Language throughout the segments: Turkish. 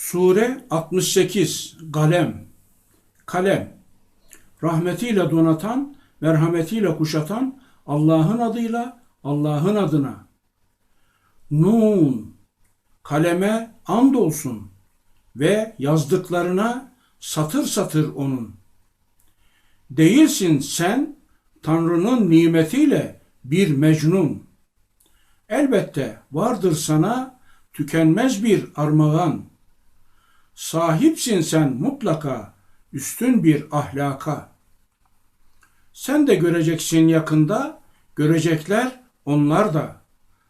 Sure 68 Kalem Kalem Rahmetiyle donatan, merhametiyle kuşatan Allah'ın adıyla Allah'ın adına. Nun Kaleme and olsun ve yazdıklarına satır satır onun. Değilsin sen Tanrı'nın nimetiyle bir mecnun. Elbette vardır sana tükenmez bir armağan. Sahipsin sen mutlaka üstün bir ahlaka. Sen de göreceksin yakında, görecekler onlar da.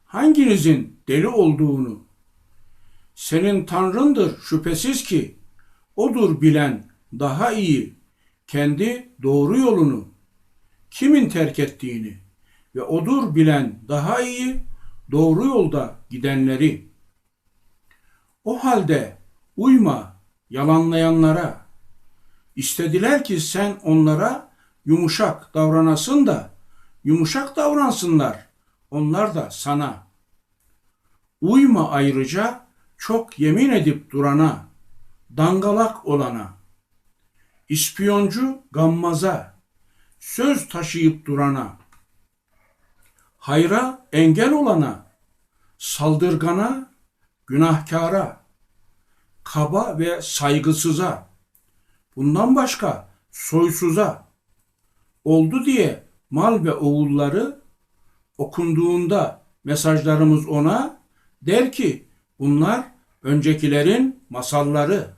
Hanginizin deli olduğunu. Senin Tanrındır şüphesiz ki, odur bilen daha iyi, kendi doğru yolunu, kimin terk ettiğini ve odur bilen daha iyi, doğru yolda gidenleri. O halde uyma yalanlayanlara. İstediler ki sen onlara yumuşak davranasın da yumuşak davransınlar. Onlar da sana. Uyma ayrıca çok yemin edip durana, dangalak olana, ispiyoncu gammaza, söz taşıyıp durana, hayra engel olana, saldırgana, günahkara, kaba ve saygısıza, bundan başka soysuza oldu diye mal ve oğulları okunduğunda mesajlarımız ona der ki bunlar öncekilerin masalları.